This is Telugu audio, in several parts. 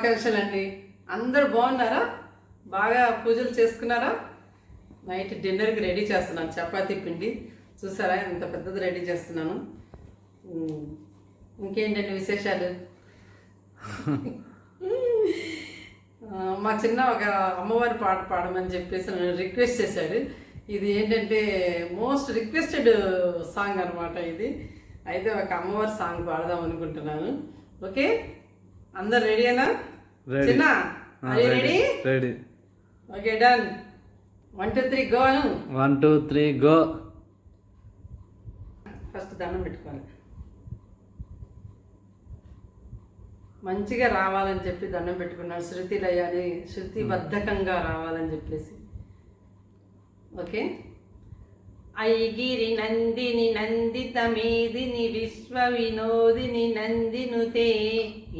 శుభాకాంక్షలు అండి అందరు బాగున్నారా? బాగా పూజలు చేసుకున్నారా? నైట్ డిన్నర్కి రెడీ చేస్తున్నాను. చపాతీ పిండి. చూసారా? ఇంత పెద్దది రెడీ చేస్తున్నాను. ఇంకేంటండి విశేషాలు? మా చిన్న ఒక అమ్మవారి పాట పాడమని చెప్పేసి నన్ను రిక్వెస్ట్ చేశాడు. ఇది ఏంటంటే మోస్ట్ రిక్వెస్టెడ్ సాంగ్ అనమాట ఇది. అయితే ఒక అమ్మవారి సాంగ్ పాడదాం అనుకుంటున్నాను. ఓకే? అందరు రెడీనా అయినా ready ready okay done one two three go Anu one two three go first దండం పెట్టుకోవాలి. మంచిగా రావాలని చెప్పి దండం పెట్టుకున్నాను. శృతి లయాని శృతి బద్ధకంగా రావాలని చెప్పేసి. ఓకే ఐగిరి నందిని నందితమేదిని విశ్వ వినోదిని నందినుతే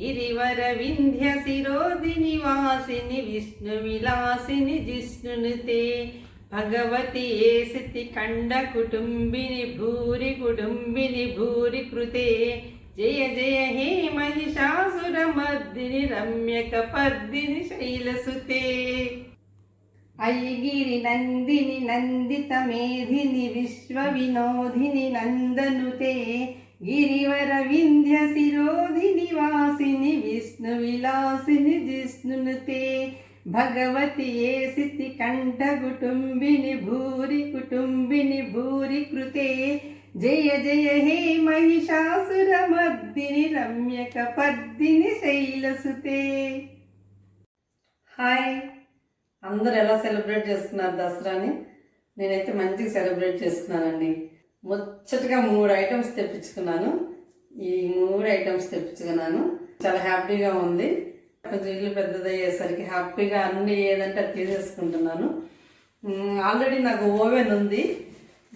ఇరివర వింధ్య శిరోదిని వాసిని విష్ణు విలాసిని జిష్ణునుతే భగవతి ఏసితి కండ కుటుంబిని భూరి కుటుంబిని భూరి కృతే జయ జయ హే మహిషాసుర మర్దిని రమ్యక పర్దిని శైలసుతే. ఐగిరి నందిని నందిత మేధిని విశ్వ వినోదిని నందనుతే గిరివర వింధ్య శిరోధిని వాసిని విష్ణు విలాసిని జిష్ణునుతే భగవతి ఏసితి కంఠ కుటుంబిని భూరి కుటుంబిని భూరి కృతే జయ జయ హే మహిషాసుర మర్దిని రమ్యక పద్దిని శైలసుతే. హాయ్. అందరు ఎలా సెలబ్రేట్ చేస్తున్నారు దసరాని? నేనైతే మంచిగా సెలబ్రేట్ చేసుకున్నానండి. ముచ్చటగా మూడు ఐటమ్స్ తెప్పించుకున్నాను. ఈ మూడు ఐటమ్స్ తెప్పించుకున్నాను. చాలా హ్యాపీగా ఉంది. కొంచెం ఇల్లు పెద్దదయ్యేసరికి హ్యాపీగా అన్ని ఏదంటే అది తీసేసుకుంటున్నాను. ఆల్రెడీ నాకు ఓవెన్ ఉంది.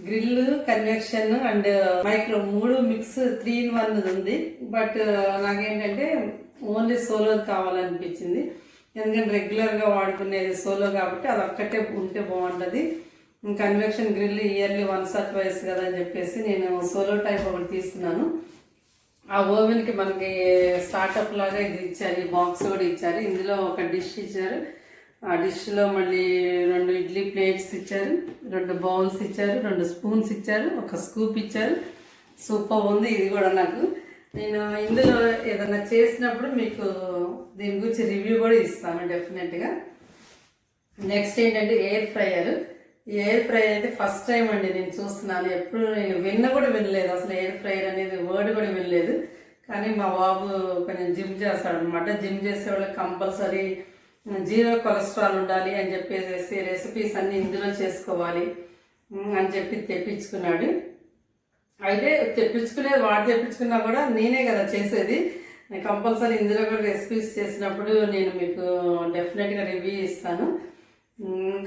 గ్రిల్ కన్వెక్షన్ అండ్ మైక్రో మూడు మిక్స్ త్రీ ఇన్ వన్ ఉంది. బట్ నాకేంటంటే ఓన్లీ సోలో కావాలనిపించింది. ఎందుకంటే రెగ్యులర్గా వాడుకునేది సోలో కాబట్టి అది ఒక్కటే ఉంటే బాగుంటుంది. Convection grill yearly once or twice కదా అని చెప్పేసి నేను సోలో టైప్ ఒకటి తీసుకున్నాను. ఆ ఓవెన్కి మనకి స్టార్టప్ లాగా ఇది ఇచ్చారు ఈ బాక్స్ కూడా ఇచ్చారు. ఇందులో ఒక డిష్ ఇచ్చారు. ఆ డిష్లో మళ్ళీ రెండు ఇడ్లీ ప్లేట్స్ ఇచ్చారు రెండు బౌల్స్ ఇచ్చారు రెండు స్పూన్స్ ఇచ్చారు ఒక స్కూప్ ఇచ్చారు. సూపర్ ఉంది ఇది కూడా నాకు. నేను ఇందులో ఏదైనా చేసినప్పుడు మీకు దీని గురించి రివ్యూ కూడా ఇస్తాను డెఫినెట్గా నెక్స్ట్ ఏంటంటే ఎయిర్ ఫ్రైయర్ ఈ ఎయిర్ ఫ్రై అయితే ఫస్ట్ టైం అండి నేను చూస్తున్నాను. ఎప్పుడు నేను విన్న కూడా వినలేదు. అసలు ఎయిర్ ఫ్రైయర్ అనేది వర్డ్ కూడా వినలేదు. కానీ మా బాబు కొంచెం జిమ్ చేస్తాడు అనమాట జిమ్ చేసేవాళ్ళకి కంపల్సరీ జీరో కొలెస్ట్రాల్ ఉండాలి అని చెప్పేసి రెసిపీస్ అన్నీ ఇందులో చేసుకోవాలి అని చెప్పి తెప్పించుకున్నాడు. అయితే తెప్పించుకునేది వాడు తెప్పించుకున్నా కూడా నేనే కదా చేసేది. కంపల్సరీ ఇందులో కూడా రెసిపీస్ చేసినప్పుడు నేను మీకు డెఫినెట్గా రివ్యూ ఇస్తాను.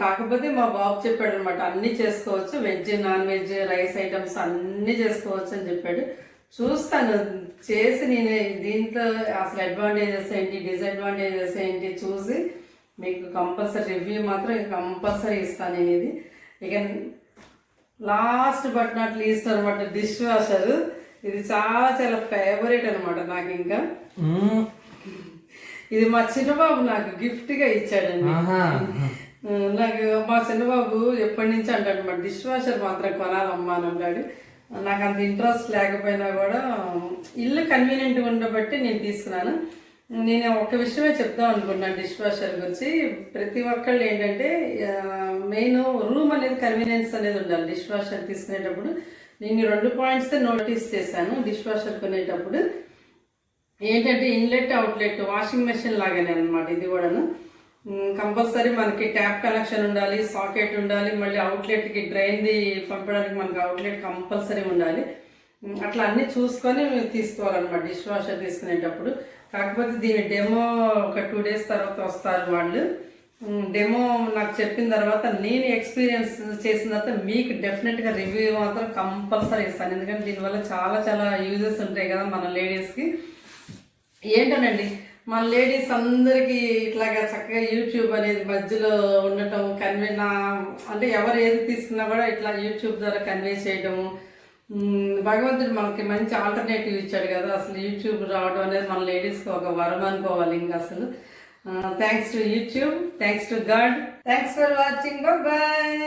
కాకపోతే మా బాబు చెప్పాడు అనమాట అన్నీ చేసుకోవచ్చు veg non veg rice items అన్నీ చేసుకోవచ్చు అని చెప్పాడు. చూస్తాను చేసి నేను దీంట్లో అసలు అడ్వాంటేజెస్ ఏంటి డిసడ్వాంటేజెస్ ఏంటి చూసి మీకు కంపల్సరీ రివ్యూ మాత్రం కంపల్సరీ ఇస్తాను నేను ఇది ఇక లాస్ట్ బట్ నాట్ లీస్ట్ అనమాట డిష్ వాషర్ ఇది చాలా చాలా ఫేవరెట్ అనమాట నాకు ఇంకా. ఇది మా చిన్నబాబు నాకు గిఫ్ట్గా ఇచ్చాడండి నాకు మా చిన్నబాబు ఎప్పటి నుంచి అంటాడు మా డిష్ వాషర్ మాత్రం కొనాలమ్మా అని అంటాడు. నాకు అంత ఇంట్రెస్ట్ లేకపోయినా కూడా ఇల్లు కన్వీనియంట్గా ఉండబట్టి నేను తీసుకున్నాను. నేను ఒక విషయమే చెప్దాం అనుకున్నాను డిష్ వాషర్ గురించి. ప్రతి ఒక్కళ్ళు ఏంటంటే మెయిన్ రూమ్ అనేది కన్వీనియన్స్ అనేది ఉండాలి డిష్ వాషర్ తీసుకునేటప్పుడు. నేను రెండు పాయింట్స్ నోటీస్ చేశాను డిష్ వాషర్ కొనేటప్పుడు. ఏంటంటే ఇన్లెట్ అవుట్లెట్ వాషింగ్ మెషిన్ లాగానే అనమాట ఇది కూడాను. కంపల్సరీ మనకి ట్యాప్ కనెక్షన్ ఉండాలి సాకెట్ ఉండాలి మళ్ళీ అవుట్లెట్కి డ్రైన్ది పంపడానికి మనకి అవుట్లెట్ కంపల్సరీ ఉండాలి. అట్లా అన్ని చూసుకొని తీసుకోవాలన్నమాట డిష్ వాషర్ తీసుకునేటప్పుడు. కాకపోతే దీని డెమో ఒక టూ డేస్ తర్వాత వస్తారు వాళ్ళు. డెమో నాకు చెప్పిన తర్వాత నేను ఎక్స్పీరియన్స్ చేసిన తర్వాత మీకు డెఫినెట్గా రివ్యూ మాత్రం కంపల్సరీ ఇస్తాను. ఎందుకంటే దీనివల్ల చాలా చాలా యూజెస్ ఉంటాయి కదా మన లేడీస్కి. ఏంటోనండి మన లేడీస్ అందరికీ ఇట్లాగా చక్కగా యూట్యూబ్ అనేది మధ్యలో ఉండటం కన్వే నా అంటే ఎవరు ఏది తీసుకున్నా కూడా ఇట్లా యూట్యూబ్ ద్వారా కన్వే చేయడము భగవంతుడు మనకి మంచి ఆల్టర్నేటివ్ ఇచ్చాడు కదా. అసలు యూట్యూబ్ రావడం అనేది మన లేడీస్కి ఒక వరం అనుకోవాలి ఇంకా అసలు. Thanks to YouTube thanks to God thanks for watching bye